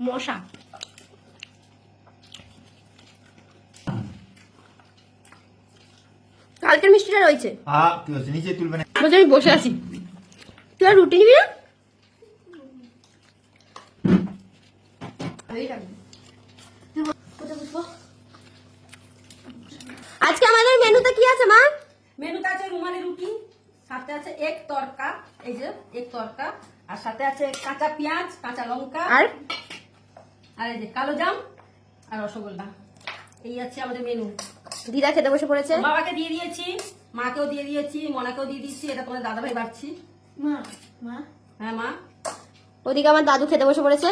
মশা। কালকের মিষ্টিটা রয়েছে। নিচে তুলবে না। বলছি আমি বসে আছি। তুই আর রুটি নিবি না? আজকে আমাদের মেনুতে কি আছে মা? মেনুতে আছে রুমালি রুটি সাথে আছে এক তরকা এই যে এক তরকা আর সাথে আছে কাঁচা পেঁয়াজ কাঁচা লঙ্কা। আর? আর এই যে কালো জাম আর রসগোল্লা। এই আছে আমাদের মেনু দিদা খেতে বসে পড়েছে? বাবাকে দিয়ে দিয়েছি মাকেও দিয়ে দিয়েছি মনাকেও দিয়ে দিচ্ছি এটা তোমাদের দাদা ভাই বাড়ছি। মা মা। হ্যাঁ মা। ওদিকে আমার দাদু খেতে বসে পড়েছে।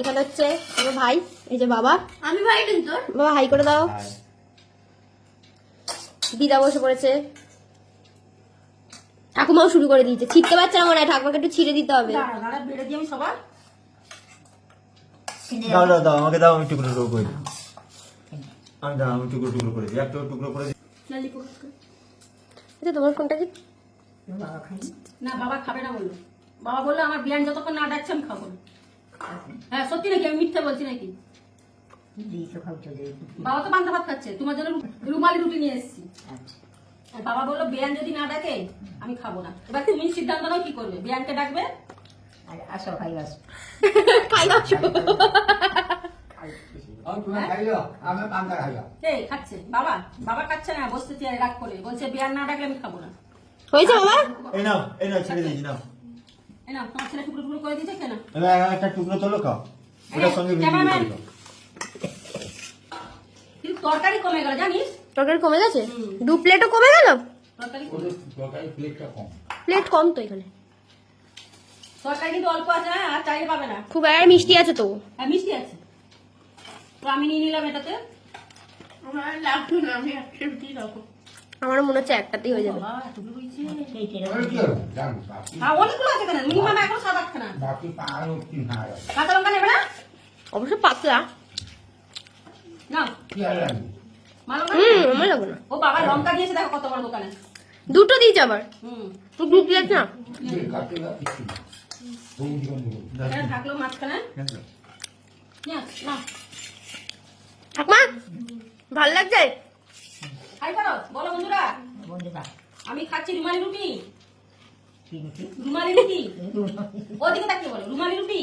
এখানে হচ্ছে আমার ভাই এই যে বাবা। আমি ভাই কিন্তু বাবা হাই করে দাও। দিদা বসে পড়েছে। ঠাকুমাও শুরু করে দিয়েছে। ছিটতে পারছে না মনে হয় ঠাকুমাকে একটু ছিঁড়ে দিতে হবে। দাঁড়া দাঁড়া বেড়ে দিই আমি সবার। দাও দাও দাও আমাকে দাও আমি টুকরো টুকরো করে দিই। আমি দাও আমি টুকরো টুকরো করে দিই। একটা টুকরো করে দিই। আচ্ছা তোমার ফোনটা কি? না বাবা খাবে না বলল। বাবা বলল আমার বিয়ান যতক্ষণ না ডাকছে আমি খাব। হ্যাঁ সত্যি নাকি? আমি মিথ্যা বলছি নাকি? বাবা তো পান্তা ভাত খাচ্ছে। তোমার জন্য রুমালি রুটি নিয়ে এসেছি। আর বাবা বলল বিয়ান যদি না ডাকে আমি খাব না। এবার তুমি সিদ্ধান্ত নাও কি করবে? বিয়ানকে ডাকবে? আসো খাই আসো খাই আসো এই খাচ্ছে। বাবা বাবা খাচ্ছে না বসতে চেয়ারে রাগ করে। বলছে বিয়ান না ডাকলে আমি খাব না। হয়েছে বাবা? এই নাও এই নাও ছেড়ে দিয়েছি নাও। এই না তোমার ছেলে টুকরো টুকরো করে দিয়েছে কেন এবার আর একটা টুকরো তোলো খাও। ওটার সঙ্গে মিলিয়ে ক্যামেরাম্যান। করে দাও কিন্তু তরকারি কমে গেল জানিস? তরকারি কমে গেছে? দু প্লেটও কমে গেল? তরকারি প্লেট কম তো এখানে। তরকারি কিন্তু অল্প আছে হ্যাঁ আর চাইলে পাবে না। খুব আর মিষ্টি আছে তো। হ্যাঁ মিষ্টি আছে। তো আমি নিয়ে নিলাম এটাতে। আমার লাগতো না আমি একটা রুটি খাব আমারও মনে হচ্ছে একটাতেই হয়ে যাবে। হ্যাঁ, অবশ্য পাতলা। না? আমার লাগবে ও বাবা লঙ্কা দিয়েছে দেখো কত বড় দোকানে। দুটো দিয়েছে আবার। হুম। দু প্লেট না। থাকল মাঝখানে। ঠাকমা ভালো লাগছে? হাই করো বলো বন্ধুরা। বন্ধুরা। আমি খাচ্ছি রুমালি রুটি। রুমালি রুটি। ওদিকে তাকিয়ে বলো রুমালি রুটি?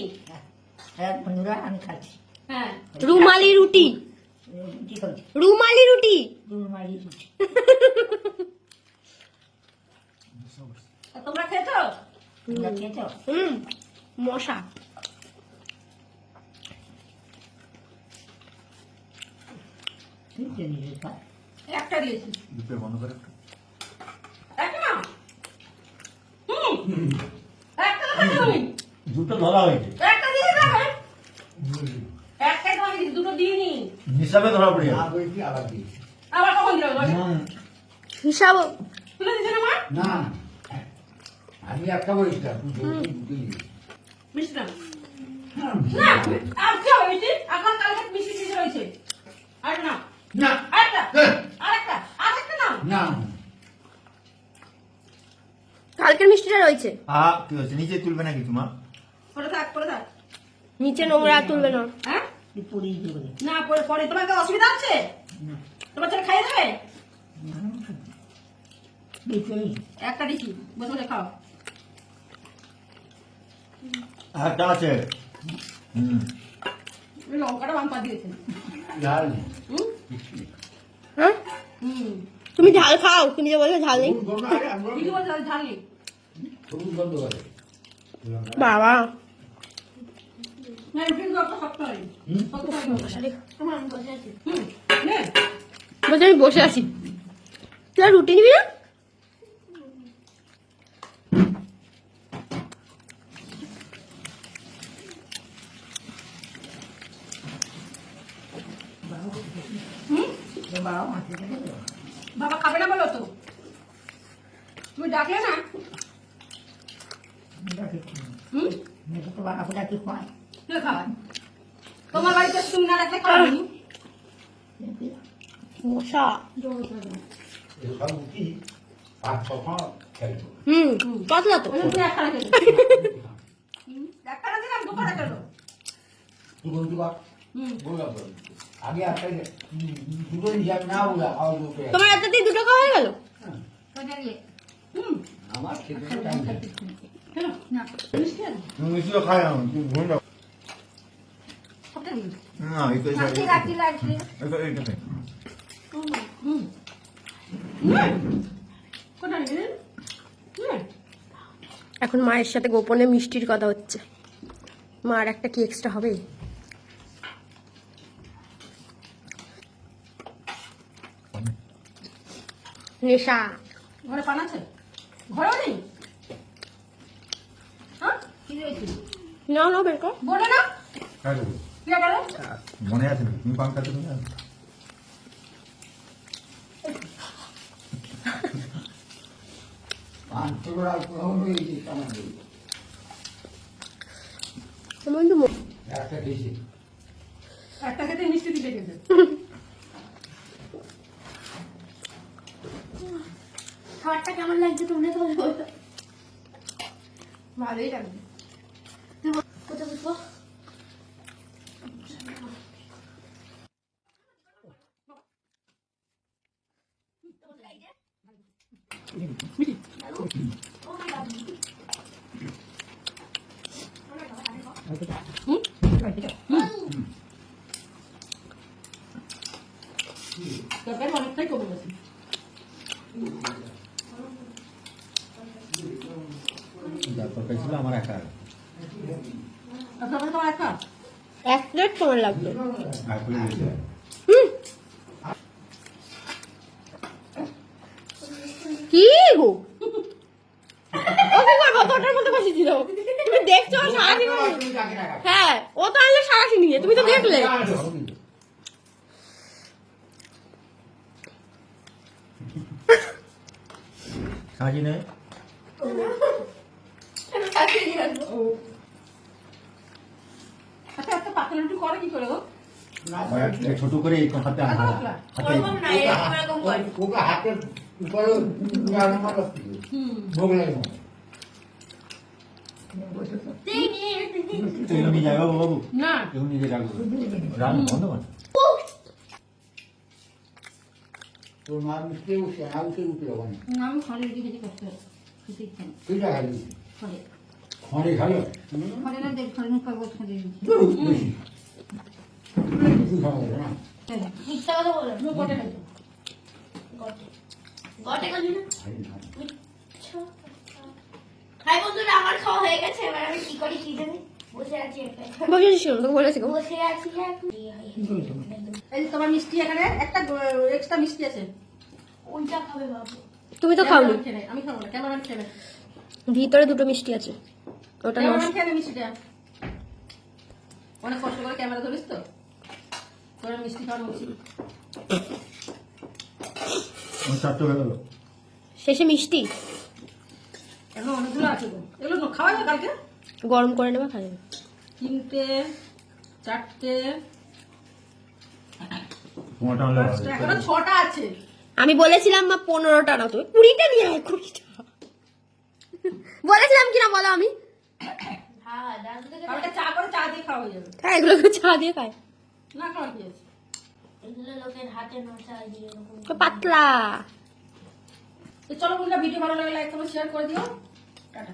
হ্যাঁ বন্ধুরা আমি খাচ্ছি। হ্যাঁ। রুমালি রুটি। রুমালি রুটি। রুমালি রুটি। তোমরা খেয়েছো তোমরা খেয়েছো? হুম মশা? একটা দিয়েছি। দুটো বন্ধ করে একটা। হুম। একটা তো খাচ্ছি আমি দুটো ধরা হয়েছে। একটা দিয়ে দুটো দিইনি। হিসাবে ধরা পড়ে যাবে আবার কখন দিলাম হিসাব তুলে দিছে না না। আমি একটা বলছিলাম মিষ্টি না না আর কি এখন কালকে মিষ্টি দিতে রয়েছে আর না না। আরেকটা। আরেকটা। আরেকটা না না। কালকের মিষ্টিটা রয়েছে। আ কি হচ্ছে নিচে তুলবে না কিছু মা পরে থাক পরে থাক। নিচে নোংরা তুলবে না। হ্যাঁ? না পরে পরে। তোমার অসুবিধা আছে তোমার ছেলে খাইয়ে দেবে? একটা দিছি। বসে বসে খাও। একটা আছে। হুম। লঙ্কাটা বাম্পা দিয়েছে। ঝাল। হ্যাঁ? হুম। তুমি ঝাল খাও তুমি যে বলছো ঝাল নেই। ঝাল নেই? বাবা। বলছি আমি বসে আছি। তুই আর রুটি নিবি না তোর বাবা খাবে না বলো তো? তুমি ডাকলে না? তোমার বাড়িতে তুমি না হুম পাতলা তো। দিলাম তোমার দুটো খাওয়া হয়ে গেল? এখন মায়ের সাথে গোপনে মিষ্টির কথা হচ্ছে। মার একটা কি এক্সট্রা হবে? নেশা। ঘরে পান আছে? ঘরেও নেই? হ্যাঁ? না না বের কর। বলে না মনে আছে তুমি পান তুমি হয়ে একটা খেতে মিষ্টি দিতে গেছে। খাবারটা কেমন লাগছে তোমরা তো বলো ভালোই লাগবে কোথায় বুঝব তরকারি অনেকটাই কমে গেছে যা তরকারি ছিল আমার একা আর তরকারি তোমার একা প্লেট লাগবে। করে দিয়েছে কি গো তুমি দেখছ হ্যাঁ ও তো আনলে সারাদিন নিয়ে। তুমি তো দেখলে। সাজি নেই। আচ্ছা একটা পাতলা রুটি করে কি করে গো? ছোট করে এই হাতে হাতে না উপরে ভোগ বাবু? নিজে রাখব রান বন্ধ তোর মা না উঠে উঠে আমি খেতে কষ্ট হয়। খড়ে খড়ে খাবে খড়ে না দেখ খড়ে মুখ খাব খড়ে রুটি বেশি। তুই খাওয়া যাবে না। মিথ্যা কথা বলো তুমি কটে খাইছো গটে খাবি না? হাই বন্ধুরা আমার খাওয়া হয়ে গেছে। এবার আমি কি করি কি জানি? বসে আছি একাই। বসেছিস তোকে বলেছি গো বসে আছি এই তোমার মিষ্টি এখানে একটা এক্সট্রা মিষ্টি আছে। ওইটা খাবে বাবু। তুমি তো ক্যামেরাম্যান আমি খাব না নেয়। ভিতরে দুটো মিষ্টি আছে। ওটা অনেক কষ্ট করে ক্যামেরা ধরিস তো। তোর মিষ্টি শেষে মিষ্টি? এখন অনেকগুলো আছে এগুলো তো খাওয়া যায় কালকে? গরম করে নেবা খাওয়া যাবে তিনটে চারটে। ছটা আছে। আমি বলেছিলাম মা পনেরোটা না তুমি কুড়িটা নিয়ে আয় কুড়িটা। বলেছিলাম কিনা বলো আমি? পাতলা। চলো বন্ধুরা ভিডিও ভালো লাগলে লাইক কমেন্ট শেয়ার করে দিও। টাটা।